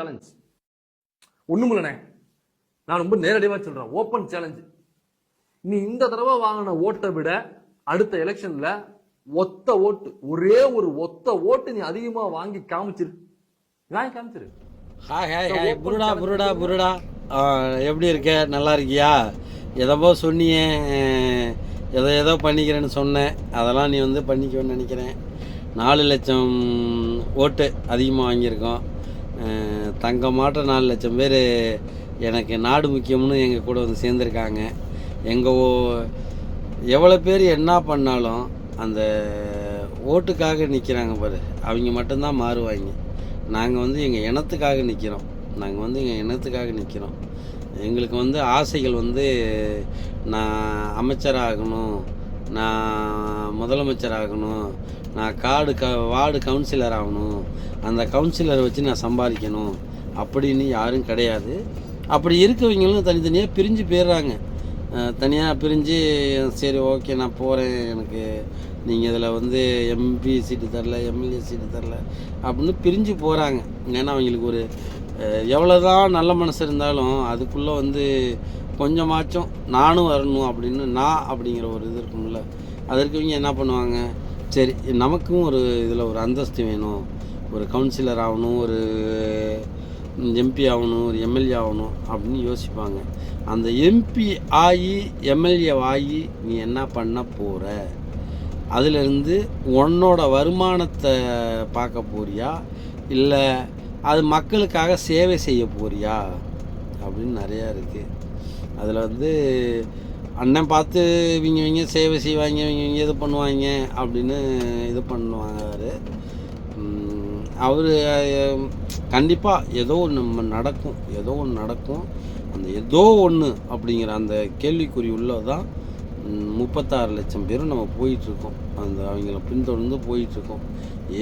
Challenge ஒண்ணுமில்லண்ணே நான் ரொம்ப நேரடியாக சொல்றேன். ஓப்பன் சேலஞ்ச் நீ இந்த தடவை வாங்கின ஓட்டை விட அடுத்த எலெக்ஷன்ல ஒத்த ஓட்டு ஒரே ஒரு ஒத்த ஓட்டு நீ அதிகமா வாங்கி காமிச்சிரு. வாங்கி காமிச்சிரு? ஹாய் ஹாய் ஹாய் புருடா புருடா புருடா. எப்படி இருக்க? நல்லா இருக்கியா? எதோ சொன்னியே ஏதோ ஏதோ பண்ணிக்கிறேன்னு சொன்னேன். அதெல்லாம் நீ வந்து பண்ணிக்குவேன்னு நினைக்கிறேன். நாலு லட்சம் ஓட்டு அதிகமாக வாங்கியிருக்கோம். தங்கமாட்ட நாலு லட்சம் பேர் எனக்கு நாடு முக்கியம்னு எங்கள் கூட வந்து சேர்ந்துருக்காங்க. எங்கள் எவ்வளோ பேர் என்ன பண்ணாலும் அந்த ஓட்டுக்காக நிற்கிறாங்க பாரு. அவங்க மட்டும்தான் மாறுவாங்க. நாங்கள் வந்து எங்கள் இனத்துக்காக நிற்கிறோம் நாங்கள் வந்து எங்கள் இனத்துக்காக நிற்கிறோம் எங்களுக்கு வந்து ஆசைகள் வந்து நான் அமைச்சராகணும். நான் முதலமைச்சர் ஆகணும் நான் காடு க வார்டு கவுன்சிலர் ஆகணும் அந்த கவுன்சிலரை வச்சு நான் சம்பாதிக்கணும் அப்படின்னு யாரும் கிடையாது. அப்படி இருக்கவங்களும் தனித்தனியாக பிரிஞ்சு போயிடுறாங்க. தனியாக பிரிஞ்சு சரி ஓகே நான் போகிறேன் எனக்கு நீங்கள் இதில் வந்து எம்பி சீட்டு தரல எம்எல்ஏ சீட்டு தரல அப்படின்னு பிரிஞ்சு போகிறாங்க ஏன்னா அவங்களுக்கு ஒரு எவ்வளோ தான் நல்ல மனசு இருந்தாலும் அதுக்குள்ளே வந்து கொஞ்சமாச்சும் நானும் வரணும் அப்படின்னு நான் அப்படிங்கிற ஒரு இது இருக்கும்ல அதற்கு இவங்க என்ன பண்ணுவாங்க? சரி நமக்கும் ஒரு இதில் ஒரு அந்தஸ்து வேணும். ஒரு கவுன்சிலர் ஆகணும் ஒரு எம்பி ஆகணும் ஒரு எம்எல்ஏ ஆகணும் அப்படின்னு யோசிப்பாங்க. அந்த எம்பி ஆகி எம்எல்ஏ ஆகி நீ என்ன பண்ண போகிற அதிலிருந்து உன்னோட வருமானத்தை பார்க்க போறியா? இல்லை அது மக்களுக்காக சேவை செய்ய போறியா? அப்படின்னு நிறையா இருக்குது அதில் வந்து அண்ணன் பார்த்து இவங்க இவங்க சேவை செய்வாங்க இவங்க இவங்க இது பண்ணுவாங்க அப்படின்னு இது பண்ணுவாங்க அவர் கண்டிப்பாக ஏதோ ஒன்று நடக்கும் ஏதோ ஒன்று நடக்கும். அந்த ஏதோ ஒன்று அப்படிங்கிற அந்த கேள்விக்குறி உள்ளதான் முப்பத்தாறு லட்சம் பேரும் நம்ம போயிட்டுருக்கோம். அந்த அவங்கள பின்தொடர்ந்து போயிட்டுருக்கோம்.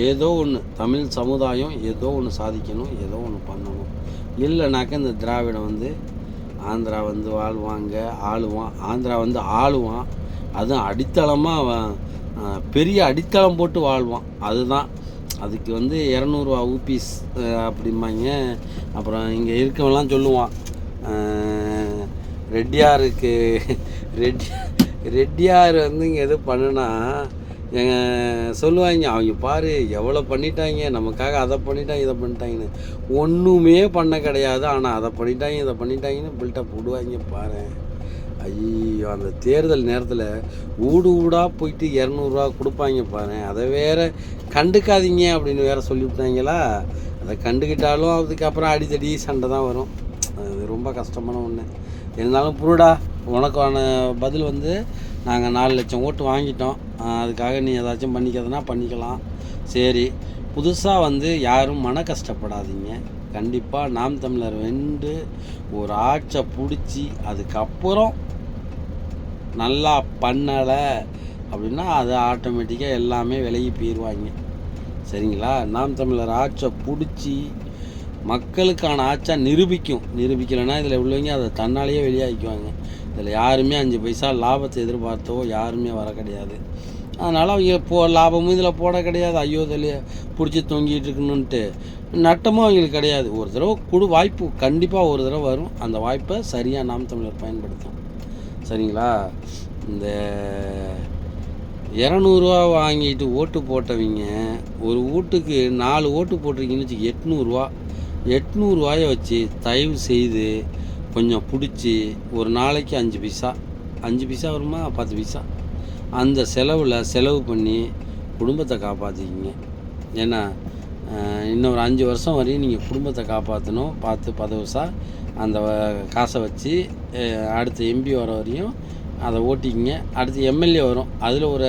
ஏதோ ஒன்று தமிழ் சமுதாயம் ஏதோ ஒன்று சாதிக்கணும் ஏதோ ஒன்று பண்ணணும். இல்லைனாக்க இந்த திராவிடம் வந்து ஆந்திரா வந்து வாழ்வாங்க ஆளுவான். ஆந்திரா வந்து ஆளுவான். அதுவும் அடித்தளமாக பெரிய அடித்தளம் போட்டு வாழ்வான். அதுதான். அதுக்கு வந்து இரநூறுவா ஊபிஸ் அப்படிம்பாங்க. அப்புறம் இங்கே இருக்கவெல்லாம் சொல்லுவான் ரெட்டியாருக்கு ரெட்டியார் ரெட்டியார் வந்து இங்கே எது பண்ணுனா எங்க சொல்லுவாங்க அவங்க பாரு எவ்வளோ பண்ணிட்டாங்க நமக்காக அதை பண்ணிட்டாங்க இதை பண்ணிட்டாங்கன்னு. ஒன்றுமே பண்ண கிடையாது ஆனால் அதை பண்ணிட்டாங்க இதை பண்ணிட்டாங்கன்னு பில்டப் விடுவாங்க பாரு. ஐயோ அந்த தேர்தல் நேரத்தில் ஊடு ஊடாக போயிட்டு இரநூறுவா கொடுப்பாங்க பாரு. அதை வேற கண்டுக்காதீங்க அப்படின்னு வேற சொல்லிவிட்டாங்களா? அதை கண்டுக்கிட்டாலும் அதுக்கப்புறம் அடித்தடி சண்டை தான் வரும். அது ரொம்ப கஷ்டமான ஒன்று இருந்தாலும் புருடா உனக்கான பதில் வந்து நாங்கள் நாலு லட்சம் ஓட்டு வாங்கிட்டோம். அதுக்காக நீ ஏதாச்சும் பண்ணிக்கிறதுனா பண்ணிக்கலாம். சரி. புதுசாக வந்து யாரும் மன கஷ்டப்படாதீங்க. கண்டிப்பாக நாம் தமிழர் வென்று ஒரு ஆட்சை பிடிச்சி அதுக்கப்புறம் நல்லா பண்ணலை அப்படின்னா அது ஆட்டோமேட்டிக்காக எல்லாமே விலகி போயிடுவாங்க சரிங்களா? நாம் தமிழர் ஆட்சை பிடிச்சி மக்களுக்கான ஆட்சா நிரூபிக்கும். நிரூபிக்கலைன்னா இதில் உள்ளவங்க அதை தன்னாலேயே வெளியாகிக்குவாங்க இதில் யாருமே அஞ்சு பைசா லாபத்தை எதிர்பார்த்தோ யாருமே வர கிடையாது. அதனால் அவங்க போ லாபமும் இதில் போட கிடையாது. ஐயோ இதில் பிடிச்சி தொங்கிட்டு இருக்கணுன்ட்டு நட்டமும் அவங்களுக்கு கிடையாது. ஒரு தடவை கொடு வாய்ப்பு கண்டிப்பாக ஒரு தடவை வரும். அந்த வாய்ப்பை சரியாக நாம் தமிழர் பயன்படுத்தும் சரிங்களா? இந்த இரநூறுவா வாங்கிட்டு ஓட்டு போட்டவங்க ஒரு வீட்டுக்கு நாலு ஓட்டு போட்டிருக்கீங்கன்னு வச்சு எட்நூறுரூவா எட்நூறுவாயை வச்சு தயவு செய்து கொஞ்சம் பிடிச்சி ஒரு நாளைக்கு அஞ்சு பைசா அஞ்சு பைசா வருமா? பத்து பைசா. அந்த செலவில் செலவு பண்ணி குடும்பத்தை காப்பாற்றிக்கிங்க ஏன்னா இன்னும் ஒரு அஞ்சு வருஷம் வரையும் நீங்கள் குடும்பத்தை காப்பாற்றணும் பார்த்து பதவிசா அந்த காசை வச்சு அடுத்த எம்பி வர வரையும் அதை ஓட்டிக்கிங்க. அடுத்து எம்எல்ஏ வரும். அதில் ஒரு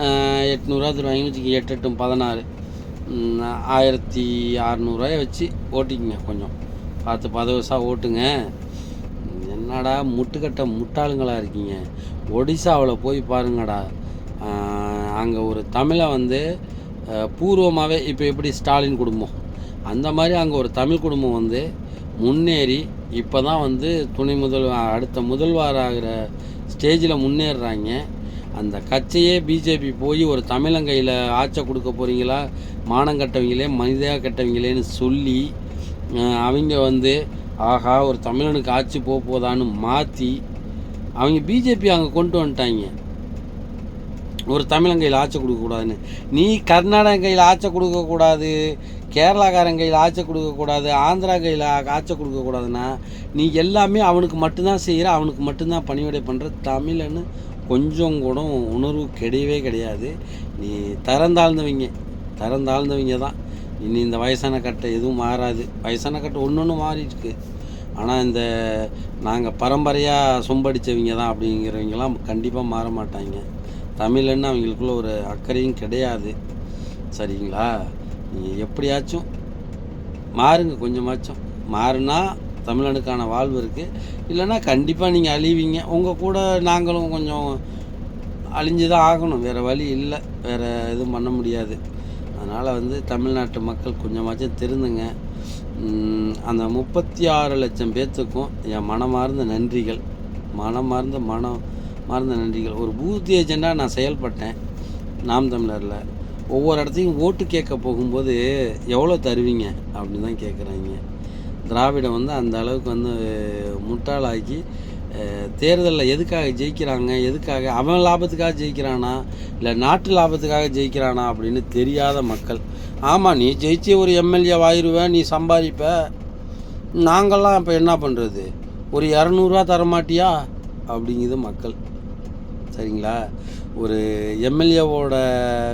அஹ், எட்நூறுவா தருவாங்கன்னு வச்சுக்கோங்க எட்டு எட்டும் பதினாறு. ஆயிரத்தி அறநூறுவாயை வச்சு ஓட்டிக்கிங்க கொஞ்சம். பார்த்து பதவிசா ஓட்டுங்க. என்னடா முட்டுக்கட்ட முட்டாளுங்களா இருக்கீங்க? ஒடிசாவில் போய் பாருங்கடா. அங்கே ஒரு தமிழை வந்து பூர்வமாகவே இப்போ எப்படி ஸ்டாலின் குடும்பம்? அந்த மாதிரி அங்கே ஒரு தமிழ் குடும்பம் வந்து முன்னேறி இப்போ தான் வந்து துணை முதல் அடுத்த முதல்வாராகிற ஸ்டேஜில் முன்னேறுறாங்க. அந்த கட்சியே பிஜேபி போய் ஒரு தமிழங்கையில் ஆட்சை கொடுக்க போகிறீங்களா மானம் கட்டவங்களே மனிதா கட்டவங்களேன்னு சொல்லி அவங்க வந்து ஆஹா ஒரு தமிழனுக்கு ஆட்சி போக போதான்னு மாற்றி அவங்க பிஜேபி அங்கே கொண்டு வந்துட்டாங்க. ஒரு தமிழன் கையில் ஆட்சி கொடுக்கக்கூடாதுன்னு நீ கர்நாடக கையில் ஆட்சி கொடுக்கக்கூடாது கேரளாக்காரன் கையில் ஆட்சி கொடுக்கக்கூடாது ஆந்திரா கையில் ஆட்சி கொடுக்கக்கூடாதுன்னா நீ எல்லாமே அவனுக்கு மட்டும்தான் செய்கிற அவனுக்கு மட்டும்தான் பணிவிடை பண்ணுற தமிழன்னு கொஞ்சம் கூட உணர்வு கிடையவே கிடையாது. நீ தரந்தாழ்ந்தவங்க தரந்தாழ்ந்தவங்க தான் இனி இந்த வயசான கட்டை எதுவும் மாறாது. வயசான கட்டை ஒன்று ஒன்று மாறிட்டுருக்கு ஆனால் இந்த நாங்கள் பரம்பரையாக சொம்படித்தவங்க தான் அப்படிங்கிறவங்கலாம் கண்டிப்பாக மாற மாட்டாங்க. தமிழன்னு அவங்களுக்குள்ள ஒரு அக்கறையும் கிடையாது. சரிங்களா? நீங்கள் எப்படியாச்சும் மாறுங்க கொஞ்சமாச்சும். மாறுனா தமிழனுக்கான வாழ்வு இருக்குது இல்லைன்னா கண்டிப்பாக நீங்கள் அழிவீங்க. உங்கள் கூட நாங்களும் கொஞ்சம் அழிஞ்சு தான் ஆகணும். வேறு வழி இல்லை. வேறு எதுவும் பண்ண முடியாது. அதனால் வந்து தமிழ்நாட்டு மக்கள் கொஞ்சமாச்சும் திருந்துங்க. அந்த முப்பத்தி ஆறு லட்சம் பேர்த்துக்கும் என் மனமார்ந்த நன்றிகள். மனமார்ந்த மனம் மார்ந்த நன்றிகள். ஒரு பூத் ஏஜெண்டாக நான் செயல்பட்டேன் நாம் தமிழரில். ஒவ்வொரு இடத்தையும் ஓட்டு கேட்க போகும்போது எவ்வளோ தருவீங்க? அப்படின்னு தான் கேட்குறாங்க. திராவிடம் வந்து அந்த அளவுக்கு வந்து முட்டாளாக்கி தேர்தலில் எதுக்காக ஜெயிக்கிறாங்க எதுக்காக அவன் லாபத்துக்காக ஜெயிக்கிறானா இல்லை நாட்டு லாபத்துக்காக ஜெயிக்கிறானா அப்படின்னு தெரியாத மக்கள். ஆமாம் நீ ஜெயிச்சு ஒரு எம்எல்ஏ ஆயிருவ நீ சம்பாதிப்ப. நாங்கள்லாம் இப்போ என்ன பண்ணுறது ஒரு இரநூறுவா தரமாட்டியா? அப்படிங்குது மக்கள். சரிங்களா? ஒரு எம்எல்ஏவோட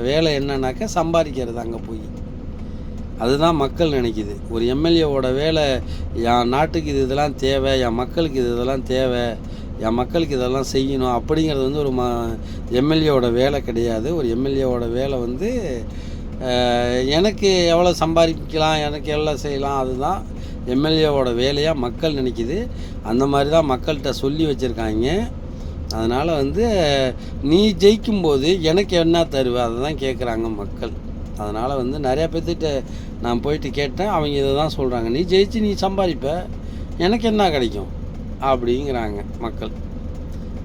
வேலை என்னன்னாக்கா சம்பாதிக்கிறது அங்கே போய். அதுதான் மக்கள் நினைக்குது. ஒரு எம்எல்ஏவோட வேலை என் நாட்டுக்கு இது இதெல்லாம் தேவை என் மக்களுக்கு இது இதெல்லாம் தேவை என் மக்களுக்கு இதெல்லாம் செய்யணும் அப்படிங்கிறது வந்து ஒரு ம எம்எல்ஏவோட வேலை கிடையாது. ஒரு எம்எல்ஏவோட வேலை வந்து எனக்கு எவ்வளோ சம்பாதிக்கலாம் எனக்கு எவ்வளோ செய்யலாம் அதுதான் எம்எல்ஏவோட வேலையாக மக்கள் நினைக்குது. அந்த மாதிரி தான் மக்கள்கிட்ட சொல்லி வச்சுருக்காங்க. அதனால் வந்து நீ ஜெயிக்கும்போது எனக்கு என்ன தருவ? அதை தான் கேட்குறாங்க மக்கள். அதனால் வந்து நிறையா பேர்த்திட்ட நான் போயிட்டு கேட்டேன் அவங்க இதை தான் சொல்கிறாங்க நீ ஜெயிச்சு நீ சம்பாதிப்ப எனக்கு என்ன கிடைக்கும்? அப்படிங்கிறாங்க மக்கள்.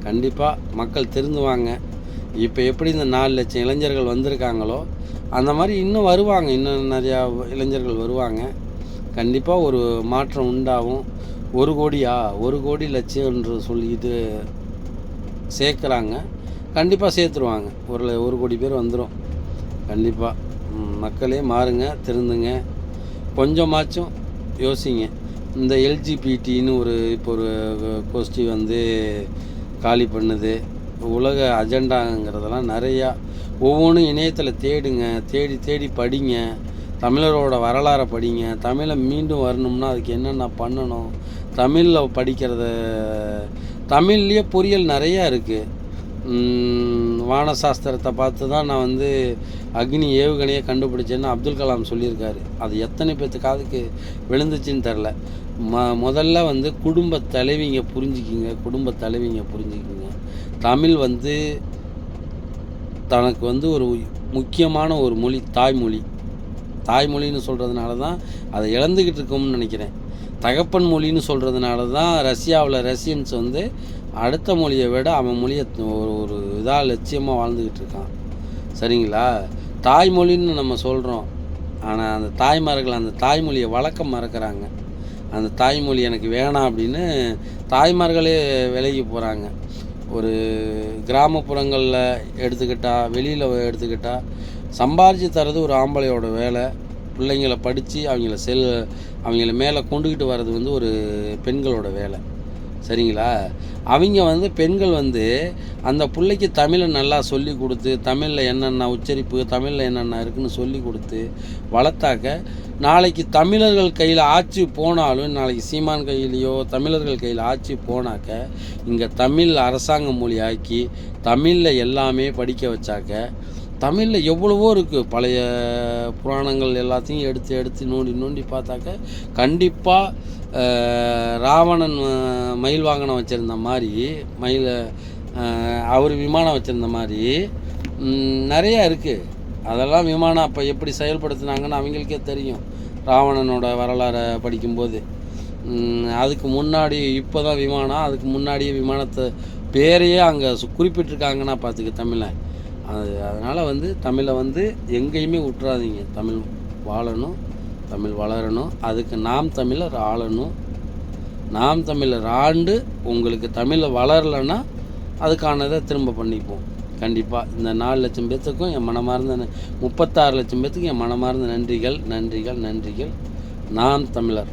கண்டிப்பாக மக்கள் திருந்துவாங்க இப்போ எப்படி இந்த நாலு லட்சம் இளைஞர்கள் வந்திருக்காங்களோ அந்த மாதிரி இன்னும் வருவாங்க. இன்னும் நிறையா இளைஞர்கள் வருவாங்க. கண்டிப்பாக ஒரு மாற்றம் உண்டாகும். ஒரு கோடியா? ஒரு கோடி லட்சம் என்று சொல்லிட்டு சேர்க்குறாங்க. கண்டிப்பாக சேர்த்துருவாங்க. ஒரு ஒரு கோடி பேர் வந்துடும் கண்டிப்பாக மக்களே மாறுங்க திருந்துங்க. கொஞ்சமாச்சும் யோசிங்க. இந்த எல்ஜிபிடின்னு ஒரு இப்போ ஒரு கோஷ்டி வந்து காலி பண்ணுது. உலக அஜெண்டாங்கிறதெல்லாம் நிறையா ஒவ்வொன்றும் இணையத்தில் தேடுங்க தேடி தேடி படிங்க. தமிழரோட வரலாறை படிங்க. தமிழை மீண்டும் வரணும்னா அதுக்கு என்னென்ன பண்ணணும்? தமிழில் படிக்கிறத தமிழ்லேயே பொரியல் நிறையா இருக்குது வானசாஸ்திரத்தை பார்த்து தான் நான் வந்து அக்னி ஏவுகணையை கண்டுபிடிச்சேன்னு அப்துல் கலாம் சொல்லியிருக்காரு. அது எத்தனை பேர்த்து காதுக்கு விழுந்துச்சுன்னு தெரில. ம முதல்ல வந்து குடும்ப தலைவிங்க புரிஞ்சுக்கிங்க குடும்ப தலைவிங்க புரிஞ்சுக்கிங்க. தமிழ் வந்து தனக்கு வந்து ஒரு முக்கியமான ஒரு மொழி தாய்மொழி. தாய்மொழின்னு சொல்கிறதுனால தான் அதை இழந்துக்கிட்டு இருக்கோம்னு நினைக்கிறேன். தகப்பன் மொழின்னு சொல்கிறதுனால தான் ரஷ்யாவில் ரஷ்யன்ஸ் வந்து அடுத்த மொழியை விட அவன் மொழியை ஒரு ஒரு இதாக லட்சியமாக வாழ்ந்துக்கிட்டு இருக்கான். சரிங்களா? தாய்மொழின்னு நம்ம சொல்கிறோம் ஆனால் அந்த தாய்மார்கள் அந்த தாய்மொழியை வழக்கம் மறக்கிறாங்க. அந்த தாய்மொழி எனக்கு வேணாம் அப்படின்னு தாய்மார்களே விலகி போகிறாங்க ஒரு கிராமப்புறங்களில் எடுத்துக்கிட்டால் வெளியில் எடுத்துக்கிட்டால் சம்பாரித்து தர்றது ஒரு ஆம்பளையோட வேலை. பிள்ளைங்கள படித்து அவங்கள செல் அவங்கள மேலே கொண்டுக்கிட்டு வர்றது வந்து ஒரு பெண்களோட வேலை. சரிங்களா? அவங்க வந்து பெண்கள் வந்து அந்த பிள்ளைக்கு தமிழை நல்லா சொல்லி கொடுத்து தமிழில் என்னென்ன உச்சரிப்பு தமிழில் என்னென்ன இருக்குன்னு சொல்லி கொடுத்து வளர்த்தாக்க நாளைக்கு தமிழர்கள் கையில் ஆட்சி போனாலும் நாளைக்கு சீமான் கையிலையோ தமிழர்கள் கையில் ஆட்சி போனாக்க இங்கே தமிழ் அரசாங்க மொழி ஆக்கி தமிழில் எல்லாமே படிக்க வச்சாக்க தமிழில் எவ்வளவோ இருக்குது பழைய புராணங்கள் எல்லாத்தையும் எடுத்து எடுத்து நோண்டி நோண்டி பார்த்தாக்க கண்டிப்பாக ராவணன் மயில் வாகனம் வச்சுருந்த மாதிரி மயில் அவர் விமானம் வச்சுருந்த மாதிரி நிறையா இருக்குது அதெல்லாம் விமானம் அப்போ எப்படி செயல்படுத்துனாங்கன்னு அவங்களுக்கே தெரியும். ராவணனோட வரலாறை படிக்கும்போது. அதுக்கு முன்னாடி இப்போ தான் விமானம் அதுக்கு முன்னாடியே விமானத்தை பேரையே அங்கே குறிப்பிட்டிருக்காங்கன்னா பார்த்துக்க தமிழை. அது அதனால் வந்து தமிழை வந்து எங்கேயுமே விட்டுறாதீங்க தமிழ் வாழணும் தமிழ் வளரணும் அதுக்கு நாம் தமிழர் ஆளணும். நாம் தமிழர் ஆண்டு உங்களுக்கு தமிழை வளரலைன்னா அதுக்கானதை திரும்ப பண்ணிப்போம். கண்டிப்பாக இந்த நாலு லட்சம் பேர்த்துக்கும் என் மனமார்ந்த ந- முப்பத்தாறு லட்சம் பேர்த்துக்கும் என் மனமார்ந்த நன்றிகள் நன்றிகள் நன்றிகள். நாம் தமிழர்.